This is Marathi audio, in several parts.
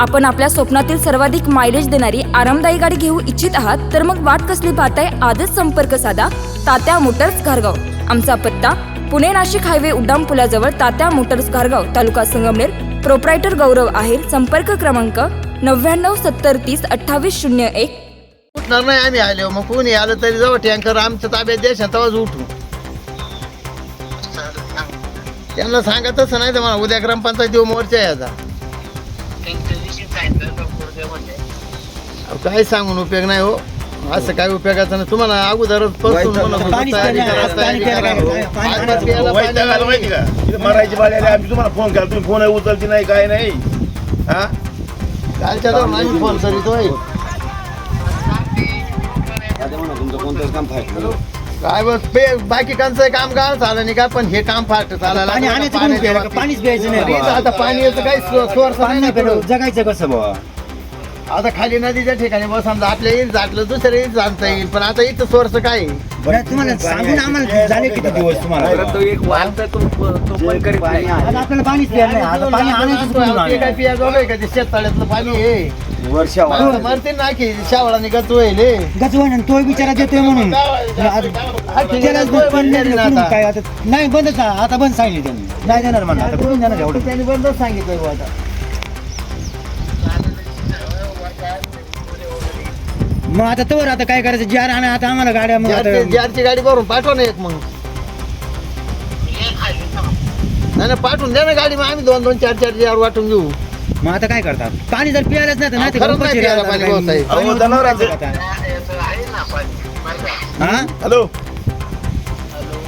आपण आपल्या स्वप्नातील सर्वाधिक मायलेज देणारी आरामदायी गाडी घेऊ इच्छित आहात तर मग वाट कसली पाहताय? आजच संपर्क साधा. तात्या मोटर्स घारगाव. आमचा पत्ता पुणे नाशिक हायवे उड्डाण पुलाजवळ तात्या मोटर्स घारगाव तालुका संगमनेर. प्रोप्रायटर गौरव आहेर संपर्क क्रमांक नव्याण्णव सत्तर तीस अठ्ठावीस शून्य एक. उठणार नाही आम्ही आलो मग कोणी आलं तरी जवळ टँकर आमच्या ताब्यात द्यायच्या तेव्हाच उठू. त्यांना सांगा तसं नाही तर मला उद्या ग्रामपंचायत मोर्चा याचा काय सांगून उपयोग नाही हो. असं काय उपयोगाचं नाही. तुम्हाला अगोदरच पासून म्हणत होतो, पाणीच तयारी नाही, करा, पाणी तयारी प्यायला करा. काय, पाणी आज प्यायला प्यायला वाईट पाणी झालं माहिती का? इथं मारायची बाळी आली आम्ही तुम्हाला फोन केला. तुम्ही फोन उचलती नाही काय नाही. हा? कालच्या जाऊन आम्ही फोन करीतोय काय बस पे बाकीकांचं काम काय झालं नाही का पण हे काम फास्ट चालायला पाणी लागलं. आणायचं पाण्याच्या कोणी प्यायला? बाबतीत. पाणीच प्यायचं नाही पाणी बुवा. आता पाणी याचं काही सोर्स पाणी नाही नाही पुढं. प्यायलं, जगायचं कसं बाबा आता खाली नदीच्या ठिकाणी बस समजा आपल्या येईल जातलं दुसऱ्या येईल जाणता येईल पण आता इथं सोर्स काय आहे? तुम्हाला सांगून आम्हाला झाले किती दिवस तुम्हाला आता आपल्याला पाणीच प्यायला नाही आता पाणी आणायचं कुठून ते काय आणायचं? पिया जोगं का ते शेततळ्यातलं पाणी आहे माणसं मरतील ना की शावळा निघत होईल. गजवान आणि तो बिचारा देतोय म्हणून. त्यालाच बंद नाही कुठून काय आता? नाही बंदच आता बंद सांगितलं त्यांनी. नाही देणार म्हणा आता कुठून देणार एवढं? त्यांनी बंदच सांगितलं बुवा आता. मग आता तवर आता काय करायचं? जार आणा आता आम्हाला गाड्या मग आता. ज्याची ज्याची गाडी भरून पाठवा ना एक मग. नाही नाही, पाठवून द्या ना गाडी मग आम्ही दोन दोन चार चार जार वाटून घेऊ. मग आता काय करतात पाणी जर पियायलाच नाही तर नाही तर खरंच नाही प्यायला पाणी. पाणी अहो, जनावरांचं- आता. हा? हॅलो.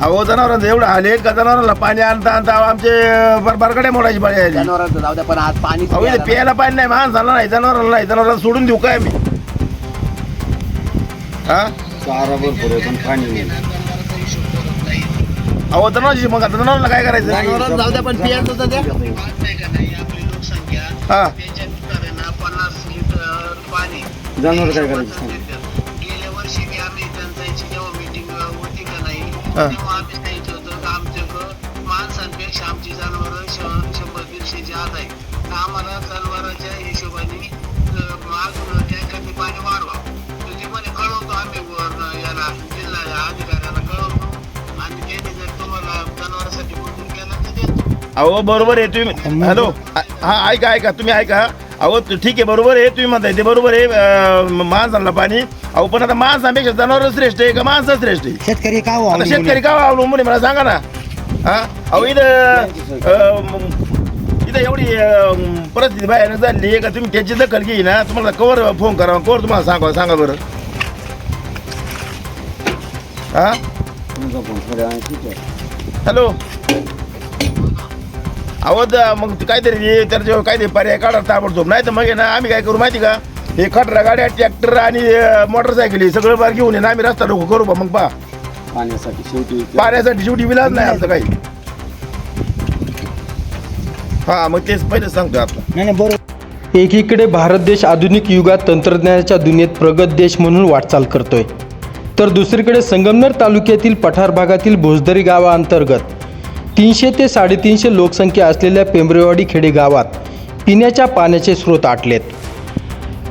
अहो जनावरांचं एवढं आले का? जनावरांना पाणी आणता आणता आमचे बर- बरगड्या मोडायची पाळी आली. जनावरांचं जाऊ द्या पण आज पाणी अहो इथे प्यायला पाणी नाही माणसाला नाही जनावरांना नाही जनावरांना सोडून देऊ काय मी? हा? अहो जनावरांची मग आता जनावरांना काय करायचं? जनावरांना जाऊ द्या पण पियाचं तर द्या. हा. जनावर काय करायचं? गेल्या वर्षी बी आम्ही टंचाईची जेव्हा मीटिंग होती का नाही हा. तेव्हा आम्ही सांगितलं होतं. का आमच्याकडं माणसांपेक्षा आमची जनावरं शंभर दीडशेची आत आहे तर आम्हाला जनावरांच्या हिशोबाने पाणी वाढवा. तर ते म्हणे कळवतो आम्ही याला जिल्हा अधिकाऱ्याला कळवतो. आणि त्यांनी जर तुम्हाला जनावरांसाठी केलं तर देतो. अहो बरोबर आहे तुम्ही. हॅलो. हा ऐका ऐका तुम्ही ऐका. अहो तू- ठीक आहे बरोबर आहे तुम्ही म्हणताय ते बरोबर आहे. अं, माणसाला पाणी. अहो पण आता माणसापेक्षा जनावर श्रेष्ठ आहे का? माणसं श्रेष्ठ आहे. शेतकरी का आता शेतकरी का अवलंबून आहे? मला सांगा ना. हा? अहो इथं अं, इथं एवढी अं, परिस्थिती बाहेर झाली आहे का? तुम्ही त्याची दखल घ्यायची ना. तुम्हाला कवर फोन करा कवर तुम्हाला सांगा सांगा बरं. हा? हॅलो? अहो द- मग ते काहीतरी त्याच्यावर काहीतरी पर्याय काढा ताबडतोब. नाही तर मग ना आम्ही काय करू माहिती का? हे खटरा गाड्या ट्रॅक्टर आणि मोटरसायकल हे सगळं बार घेऊन ये ना आम्ही रस्ता लोक करू बा मग पा पाण्यासाठी शेवटी पाण्यासाठी शेवटी विलाज नाही आमचं काही. हा मग तेच पहिलं सांगतो नाही नाही बरोबर. एकीकडे भारत देश आधुनिक युगात तंत्रज्ञानाच्या दुनियेत प्रगत देश म्हणून वाटचाल करतोय. तर दुसरीकडे संगमनेर तालुक्यातील पठार भागातील भोजदरी गावाअंतर्गत तीनशे ते साडेतीनशे लोकसंख्या असलेल्या पेंबरेवाडी खेडे गावात पिण्याच्या पाण्याचे स्रोत आटलेत.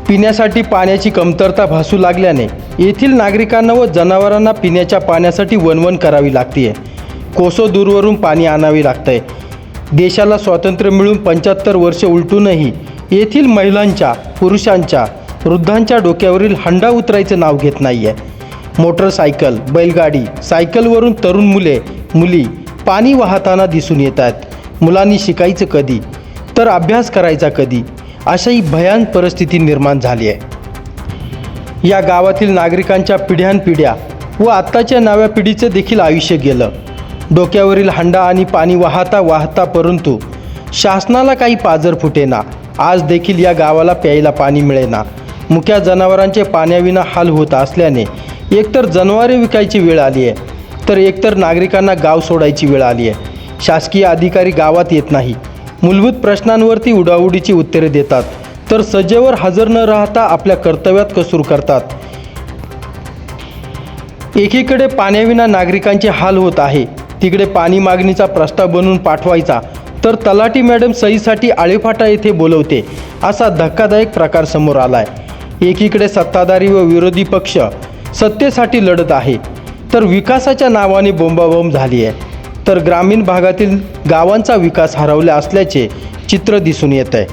पिण्यासाठी पाण्याची कमतरता भासू लागल्याने येथील नागरिकांना व जनावरांना पिण्याच्या पाण्यासाठी वणवण करावी लागते कोसो दूरवरून पाणी आणावे लागतंय. देशाला स्वातंत्र्य मिळून पंच्याहत्तर वर्ष उलटूनही येथील महिलांच्या पुरुषांच्या वृद्धांच्या डोक्यावरील हंडा उतरायचं नाव घेत नाही आहे मोटरसायकल बैलगाडी सायकलवरून तरुण मुले मुली पाणी वाहताना दिसून येत आहेत मुलांनी शिकायचं कधी? तर अभ्यास करायचा कधी? अशाही भयान परिस्थिती निर्माण झाली आहे. या गावातील नागरिकांच्या पिढ्यानपिढ्या व आत्ताच्या नव्या पिढीचं देखील आयुष्य गेलं. डोक्यावरील हंडा आणि पाणी वाहता वाहता परंतु शासनाला काही पाजर फुटेना. आज देखील या गावाला प्यायला पाणी मिळेना. मुख्या जनावरांचे पाण्याविना हाल होत असल्याने एकतर जनावरे विकायची वेळ आली आहे. तर एकतर नागरिकांना गाव सोडायची वेळ आली आहे. शासकीय अधिकारी गावात येत नाही. मूलभूत प्रश्नांवरती उडाउडीची उत्तरे देतात. तर सजेवर हजर न राहता आपल्या कर्तव्यात कसूर करतात. एकीकडे पाण्याविना नागरिकांचे हाल होत आहे. तिकडे पाणी मागणीचा प्रस्ताव बनवून पाठवायचा. तर तलाठी मॅडम सहीसाठी आळेफाटा येथे बोलवते असा धक्कादायक प्रकार समोर आलाय. एकीकडे सत्ताधारी व विरोधी पक्ष सत्तेसाठी लढत आहे. तर विकासाच्या नावाने बोंबाबोंब झाली आहे. तर ग्रामीण भागातील गावांचा विकास हरवला असल्याचे चित्र दिसून येत आहे.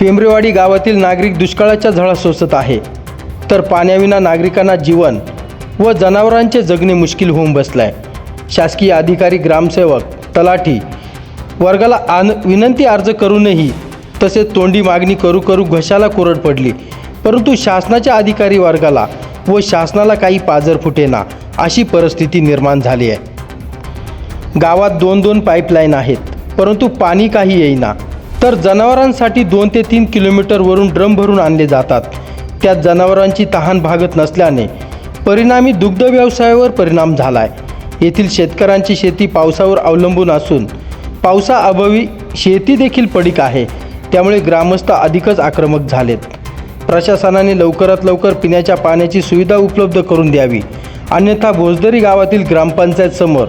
पेंबरेवाडी गावातील नागरिक दुष्काळाच्या झळा सोसत आहे. तर पाण्याविना नागरिकांना जीवन व जनावरांचे जगणे मुश्किल होऊन बसलाय. शासकीय अधिकारी ग्रामसेवक तलाठी वर्गाला आन विनंती अर्ज करूनही तसेच तोंडी मागणी करू करू घशाला कोरड पडली. परंतु शासनाच्या अधिकारी वर्गाला व शासनाला काही पाजर फुटेना अशी परिस्थिती निर्माण झाली आहे. गावात दोन दोन पाईपलाईन आहेत परंतु पाणी काही येईना. तर जनावरांसाठी दोन ते तीन किलोमीटरवरून ड्रम भरून आणले जातात. त्यात जनावरांची तहान भागत नसल्याने परिणामी दुग्ध व्यवसायावर परिणाम झाला आहे येथील शेतकऱ्यांची शेती पावसावर अवलंबून असून पावसाअभावी शेती देखील पडीक आहे. त्यामुळे ग्रामस्थ अधिकच आक्रमक झालेत. प्रशासनाने लवकरात लवकर पिण्याच्या पाण्याची सुविधा उपलब्ध करून द्यावी अन्यथा भोजदरी गावातील ग्रामपंचायत समोर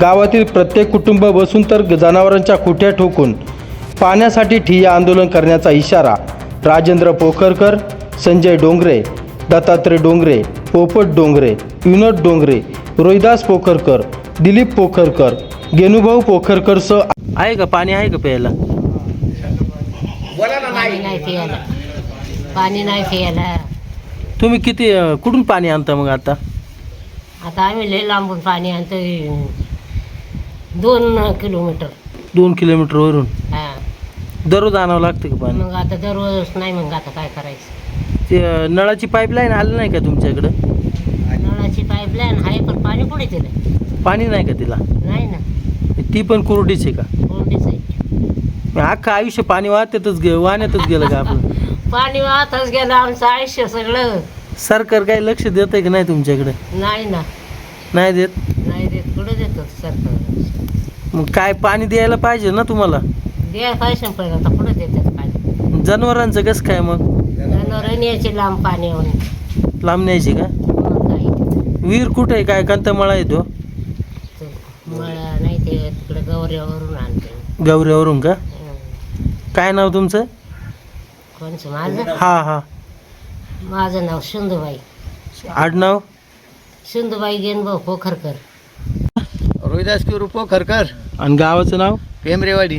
गावातील प्रत्येक कुटुंब बसून तर जनावरांच्या खुट्या ठोकून पाण्यासाठी ठिय्या आंदोलन करण्याचा इशारा राजेंद्र पोखरकर संजय डोंगरे दत्तात्रय डोंगरे पोपट डोंगरे विनोद डोंगरे रोहिदास पोखरकर दिलीप पोखरकर गेनुभाऊ पोखरकरसह आहे का पाणी आहे का प्यायला पाणी नाही प्यायला पाणी नाही प्यायला. तुम्ही किती अं, कुठून पाणी आणता मग आता? आता आम्ही लय लांबून पाणी आणतो दोन किलोमीटर. दोन किलोमीटरवरून हा. दररोज आणावं लागतं का पाणी? मग आता दररोज नाही मग आता काय करायचं? ते अं, नळाची पाईपलाईन आली नाही का तुमच्याकडं? नळाची पाईपलाईन आहे पण पाणी कुठे दिलं पाणी नाही का तिला? नाही ना. ती पण कुरडीच आहे का? कोणतीच आहे. मग अख्खं आयुष्य पाणी वाहत्यातच गे वाहण्यातच गेलं का आपलं? पाणी वाहतच गेलं आमचं आयुष्य सगळं. सरकार काही लक्ष देत आहे की नाही तुमच्याकडे? नाही ना. नाही देत? नाही देत. कुठं देतो सरकार? मग काय पाणी द्यायला पाहिजे ना तुम्हाला? द्या पाहिजे पण आता कुठं देतात पाणी? जनावरांचं कसं काय मग? जनावरं न्यायचे लांब पाणी आणून लांब न्यायची का? मग काय? विहीर कुठे आहे? काय कंतमळा येतो मला नाही ते तिकडे गौऱ्यावरून आणते. गौऱ्यावरून का? हं. काय नाव तुमचं? कोणचं? माझं? हा हा. माझं नाव सिंधुबाई. आडनाव सिंधुबाई गेनभाऊ पोखरकर. रोहिदास किरू पोखरकर. आणि गावाचं नाव? पेमरेवाडी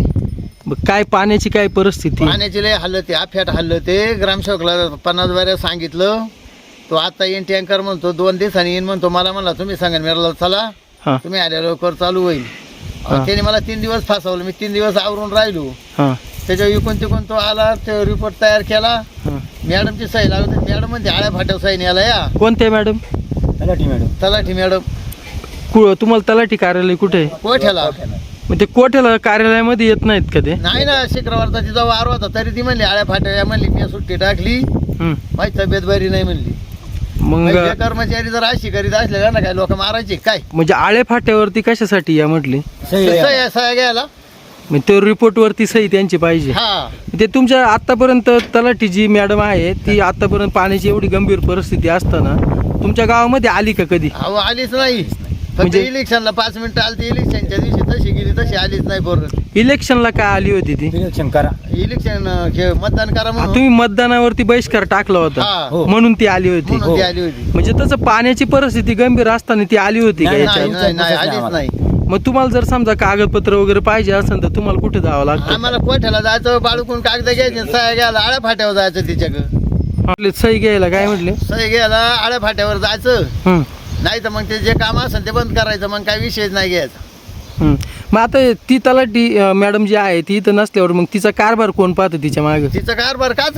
मग काय पाण्याची काय परिस्थिती? पाण्याची लय हल्लं ते आफ्यात हल्लं ते ग्रामसेवकला पन्नास बाऱ्या सांगितलं. तो आता येईन टँकर म्हणतो दोन दिवसांनी येईन म्हणतो. मला म्हणला तुम्ही सांगा मी चला. हां. तुम्ही आल्या लवकर चालू होईल. अहो, त्याने मला तीन दिवस फसवलं. मी तीन दिवस आवरून राहिलो. हां. त्याच्यावर इकून तिकून तो आला तो रिपोर्ट तयार केला. मॅडमची सही लागली मॅडम म्हणते आळ्या फाट्याव सही न्यायला या. कोणत्या मॅडम? तलाठी मॅडम. तलाठी मॅडम. कु तुम्हाला तलाठी कार्यालय कुठे आहे? कोठ्याला? मग ते कोठ्याला कार्यालयामध्ये येत नाहीत का ते? नाही ना शुक्रवारचा तिचा वार होता तरी ती म्हणली आळ्या फाट्याव या म्हणली मी सुट्टी टाकली. हं. माझी तब्येत बरी नाही म्हणली. मग म्हणजे कर्मचारी जर अशी करीत असले ना काय लोक मारायचे? काय? म्हणजे आळे फाट्यावरती कशासाठी या म्हटली? सह्या सह्या घ्यायला. मग ते रिपोर्टवरती सही त्यांची पाहिजे. हा. ते तुमच्या आतापर्यंत तलाठी जी मॅडम आहे ती आतापर्यंत पाण्याची एवढी गंभीर परिस्थिती असताना तुमच्या गावामध्ये आली का कधी? अहो आलीच नाही. फक्त म्हणजे- इलेक्शनला पाच मिनिटं आली इलेक्शनच्या दिवशी तशी गेली तशी आलीच नाही परत इलेक्शनला काय आली होती ती? इलेक्शन करा. इलेक्शन अं, हे मतदान करा म्हणून. तुम्ही मतदानावरती बहिष्कार टाकला होता. हा. म्हणून ती आली होती. म्हणून ती आली होती. म्हणजे तसं पाण्याची परिस्थिती गंभीर असताना ती आली होती का नाही, याच्यात? नाही नाही नाही आलीच. नाही. मग तुम्हाला जर समजा कागदपत्र वगैरे पाहिजे असेल तर तुम्हाला कुठे जावं लागतं? आम्हाला कोठ्याला जायचं? बाळकून कागद घ्यायचे. सह्या घ्यायला आळ्या फाट्यावर जायचं तिच्याकडं. म्हटले सही घ्यायला काय म्हटले? सही घ्यायला आळ्या फाट्यावर जायचं. नाही तर मग ते जे काम असेल ते बंद करायचं. मग काही विषयच नाही घ्यायचा. हं. मग आता ती तलाठी अं, मॅडम जी आहे ती इथं नसल्यावर मग तिचा कारभार कोण पाहतं तिच्यामागे? तिचं कारभार काच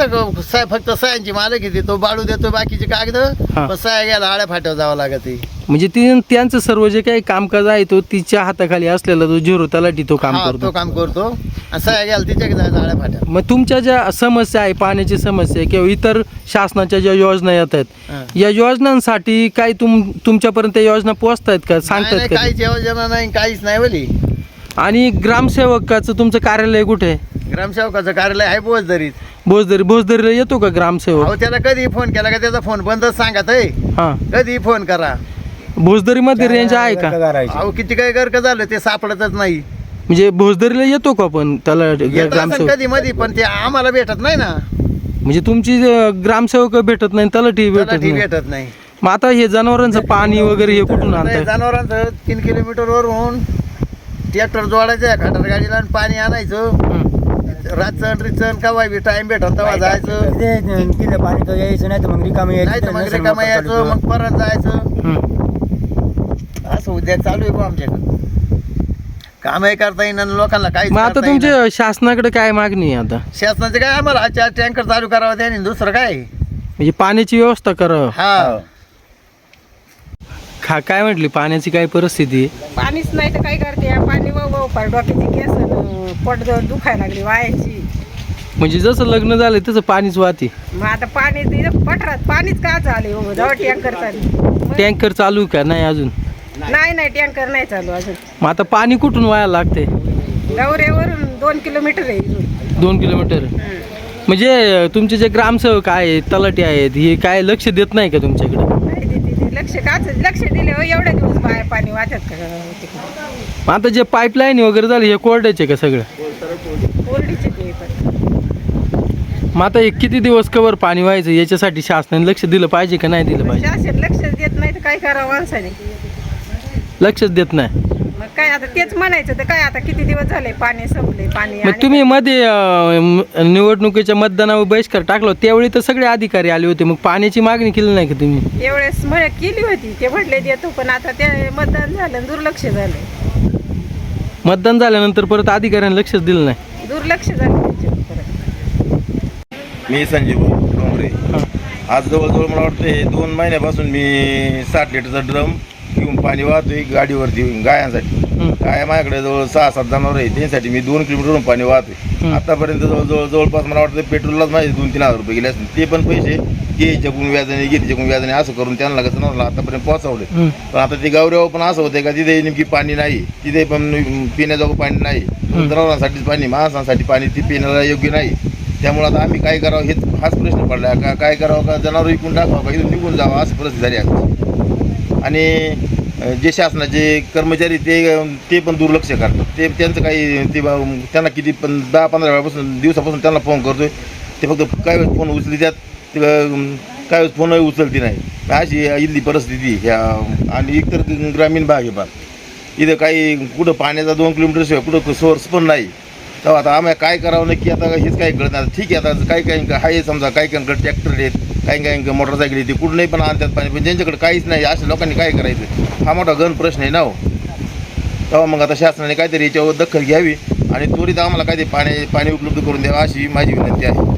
फक्त सह्यांची मालक येते तो. बाळू देतो बाकीचे कागद. हा. पण सह्या घ्यायला आळ्या फाट्यावर जावं लागत म्हणजे ती त्यांचं सर्व जे काही कामकाज आहे तो तिच्या हाताखाली असलेला तो झिरो तलाठी तो काम हा तो करतो. काम करतो गेला जायचं आळ्या फाट्या. मग तुमच्या ज्या समस्या आहे पाण्याची समस्या आहे किंवा इतर शासनाच्या ज्या योजना येत हा. आहेत या योजनांसाठी काही तुम तुमच्यापर्यंत त्या योजना पोहोचतायत का? नाही, सांगतायत नाही, का काहीच योजना नाही काहीच नाही बोली आणि ग्रामसेवकाचं तुमचं कार्यालय कुठे आहे? ग्रामसेवकाचं कार्यालय आहे बोजदरीत भोजदरी भोजदरीला येतो का ग्रामसेवक? अहो त्याला कधी फोन केला का त्याचा फोन बंदच सांगत आहे. हां. कधी फोन करा. भोजदरीमध्ये रेंज आहे का? करायची. अहो किती काही गर्क झालं ते सापडतच नाही. म्हणजे भोजदरीला येतो का पण त्याला येत असेल ग्रामसेवक? कधी मध्ये पण ते आम्हाला भेटत नाही ना. म्हणजे तुमची अं, ग्रामसेवक भेटत नाही त्याला टी त्याला भेटत ती नाही. भेटत नाही. मग आता हे जनावरांचं पाणी वगैरे हे कुठून नाही, आणतात जनावरांचं तीन किलोमीटर वरून ट्रॅक्टर जोडायचं खटर गाडीला आणि पाणी आणायचं. रातचं रिचन कवा बी टाइम भेटत तेव्हा जायचं. ते तिथं पाणी तर यायचं नाही तर मग रिकामी यायचं नाही तर मग रिकामा यायचं मग परत जायचं. उद्या चालू आहे बा आमच्याकडं. कामही करता येईन आणि लोकांना काही मग आता तुमच्या शासनाकडे काय मागणी आहे आता? शासनाचे काय आम्हाला हा चार टँकर चालू करावा त्याने दुसरं काय? म्हणजे पाण्याची व्यवस्था करा. हा. खा काय म्हटली पाण्याची काय परिस्थिती आहे? पाणीच नाही तर काय करते? पाणी व व फार डोक्याची केस अन पोट जवळ दुखायला लागली वायाची. म्हणजे जसं लग्न झालं तसं पाणीच वाहते. मग आता पाणी पटरात पाणीच का झाले हो जवळ टँकर चालू. टँकर चालू आहे का? नाही अजून? नाही. नाही टँकर नाही चालू अजून. मग आता पाणी कुठून व्हायला लागते? गौरेवरून दोन किलोमीटर आहे इथून. दोन किलोमीटर. म्हणजे तुमचे जे ग्रामसेवक आहेत तलाठी आहेत हे काय लक्ष देत नाही का तुमच्याकडे? नाही देते ते लक्ष काच लक्ष दिले हो एवढे दिवस बाहेर पाणी का तिकडे? मग आता जे पाईपलाईन वगैरे झाले हे कोरड्याचे का सगळं? कोरडीचे ते पण. मग आता हे किती दिवस कवर पाणी व्हायचं? याच्यासाठी शासनाने लक्ष दिलं पाहिजे का नाही दिलं पाहिजे? शासन लक्षच देत नाही तर काय करावं माणसाने? लक्षच देत नाही. मग काय आता तेच म्हणायचं तर काय आता किती दिवस झाले पाणी संपले पाणी मग आणि- तुम्ही मध्ये अं, निवडणुकीच्या मतदानावर बहिष्कार टाकला त्यावेळी तर सगळे अधिकारी आले होते मग पाण्याची मागणी केली नाही का तुम्ही? मग केली होती ते म्हटले देतो पण आता ते मतदान झालं आणि दुर्लक्ष झालं. मतदान झाल्यानंतर परत अधिकाऱ्यांनी लक्षच दिलं नाही. दुर्लक्ष झालं त्याच्यावर परत. मी संजीव डोंगरे. आज जवळजवळ मला वाटतं हे दोन महिन्यापासून मी साठ लिटरचा ड्रम घेऊन पाणी वाहतोय गाडीवरती गायांसाठी. हं. गाया माझ्याकडे जवळ सहा सात जनावर आहे त्यांच्यासाठी मी दोन किलोमीटरवरून पाणी वाहतोय. आतापर्यंत जवळजवळ जवळपास मला वाटतं पेट्रोललाच माझे दोन तीन हजार रुपये गेले असतील. ते पण पैसे घ्यायच्याकडून व्याजाने घ्यायच्याकडून व्याजाने असं करून त्यांना जनावरला आतापर्यंत पोहोचवले. पण आता ते गावऱ्यावर पण असं होतंय का तिथे नेमकी पाणी नाही तिथे पण पिण्याजोगं पाणी नाही. जनावरांसाठीच पाणी माणसांसाठी पाणी ती पिण्याला योग्य नाही. त्यामुळे आता आम्ही काय करावं हेच हाच प्रश्न पडला का काय करावं का जनावर विकून टाकावं का इथून निघून जावं अशी परिस्थिती झाली आमची आणि जे शासनाचे कर्मचारी ते ते पण दुर्लक्ष करतात. ते त्यांचं काही ते बा- त्यांना किती पण दहा पंधरा वेळापासून दिवसापासून त्यांना फोन करतोय. ते फक्त काय वेळेस फोन उचली त्यात ते काय वेळेस फोनही उचलती नाही. अशी इथली परिस्थिती ह्या आणि एकतर ग्रामीण भाग आहे फार इथं काही कुठं पाण्याचा दोन किलोमीटर शिवाय कुठं सोर्स पण नाही. तेव्हा आता आम्हाला काय करावं नक्की आता हेच काही कळत नाही. ठीक आहे आता काही काही आहे समजा काही काहींकडे ट्रॅक्टर आहेत काही काही मोटरसायकल येते कुठूनही पण आणतात पाणी पण ज्यांच्याकडे काहीच नाही अशा लोकांनी काय करायचं? हा मोठा गण प्रश्न आहे ना हो. तेव्हा मग आता शासनाने काहीतरी याच्यावर दखल घ्यावी आणि त्वरित आम्हाला काहीतरी पाणी पाणी उपलब्ध करून द्यावं अशी माझी विनंती आहे.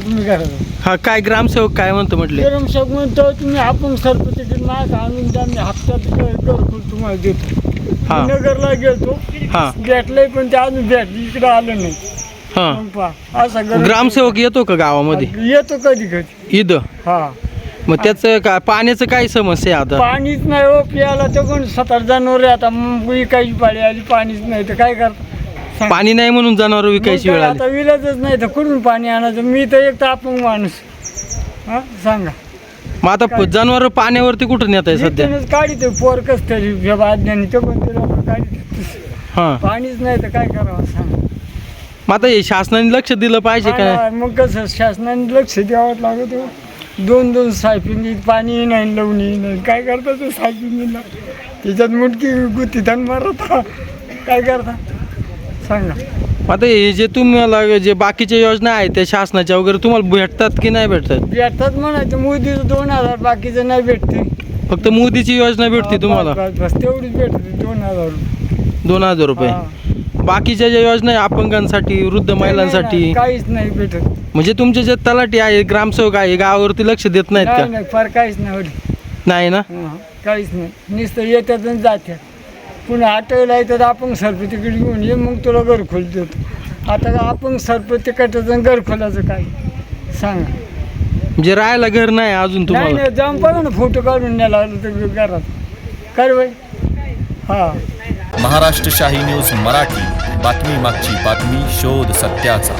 तुम्ही करा हा काय ग्रामसेवक काय म्हणतो म्हटले? गरमशक म्हणतो तुम्ही आपण सरपंच आणून द्या मी हप्त्यात तुम्हाला देतो. हा. नगरला गेलो हा. भेटलंय पण ते अजून भेट इकडे आलं नाही. हा. मग पहा असा गरम ग्रामसेवक येतो का गावामध्ये? येतो कधी कधी. इथं? हा. मग त्याचं काय पाण्याचं काय समस्या आहे आता? पाणीच नाही हो प्यायला तर कोण सतर जनावर आता. मग विकायची पाळी आली पाणीच नाही तर काय करता? सांग. पाणी नाही म्हणून जनावर मग विकायची काय वेळ आली. आता विलाजच नाही तर कुठून पाणी आणायचं? मी तर एक तर आपण माणूस. हा सांगा. मग आता जनावर पाण्यावरती कुठं नेत आहे सध्या? इथूनच काढितो पोर कस तरी बादण्याने तो पण ते लोक काढित हा. पाणीच नाही तर काय करावं सांग मग आता हे शासनाने लक्ष दिलं पाहिजे का? हा, मग कसं शासनाने लक्ष द्यावं लागत हो. दोन दोन सायपिंग पाणी नाही लावणी नाही काय करता ते सायपिंगला त्याच्यात मुटकी गुत्ती आणि मारत. काय करता? सांगा. आता हे जे तुम्हाला जे बाकीच्या योजना आहेत त्या शासनाच्या वगैरे तुम्हाला भेटतात की नाही भेटतात भेटतात म्हणायचं मोदीचं दोन हजार बाकीचं नाही भेटते. फक्त मोदीची योजना भेटते तुम्हाला? बस, बस, बस तेवढीच भेटते दोन हजार रुपये. दोन हजार रुपये. हा. बाकीच्या ज्या योजना आहे अपंगांसाठी वृद्ध महिलांसाठी काहीच नाही भेटत. म्हणजे तुमचे जे तलाठी आहे ग्रामसेवक आहे गावावरती लक्ष देत नाहीत नाही का? नाही फार काहीच नाही होत. नाही ना? हं, काहीच नाही. नुसतं येतात आणि जातात पुन्हा आटवला येतात आपण सरप तिकीट घेऊन ये मग तुला घरखोल देतो. आता का आपण सरप तिकटाचं घरखोलाचं काय? सांगा. म्हणजे राहायला घर नाही अजून नाही तुम्हाला? नाही जाऊन बघा ना फोटो काढून न्यायला आलं तर घरात. काय बाई. हा. महाराष्ट्र शाही न्यूज मराठी. बातमी मागची बातमी शोध सत्याचा.